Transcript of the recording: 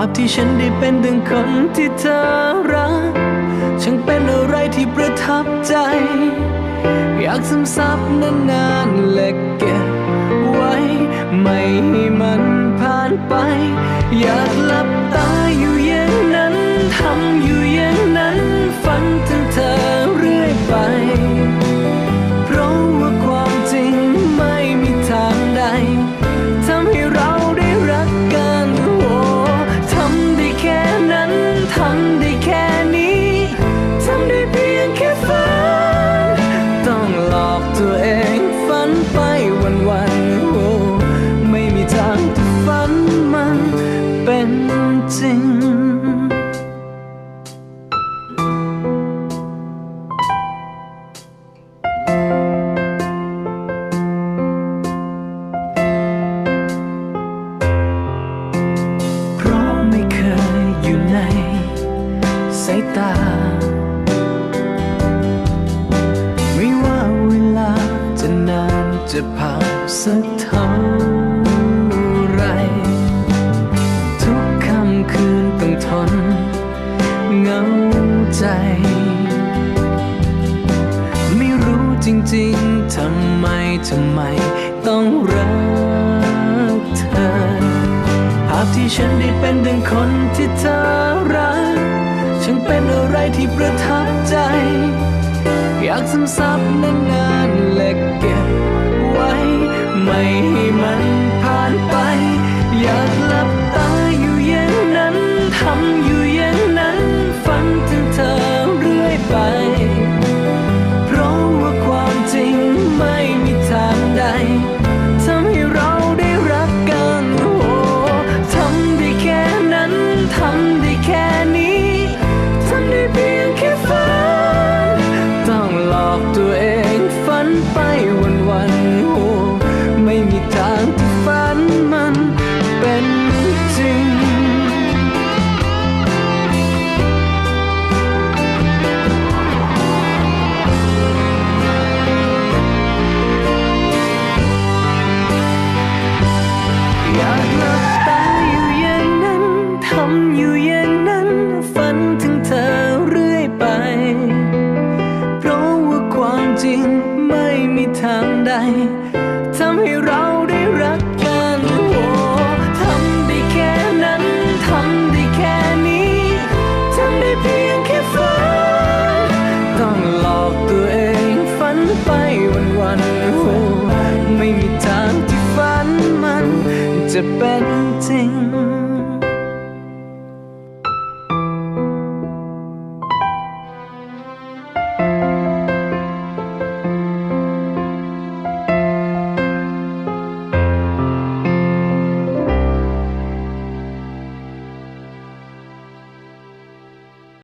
าพที่ฉันได้เป็นดังคนที่เธอรักช่างเป็นอะไรที่ประทับใจ อยากซึมซับนานๆและเก็บไว้ ไม่ให้มันผ่านไป อยากหลับตา ทำ สายตา ไม่ว่าเวลาจะนานจะผ่านสักเท่าไร ทุกค่ำคืนต้องทนเหงาใจ ไม่รู้จริงๆ ทำไม ทำไมต้องรักเธอ ภาพที่ฉันได้เป็นดังคนที่เธอรัก ฉังเป็นอะไรที่ประทับใจ อยากซึมซับนานๆและเก็บไว้ไม่ ไอ้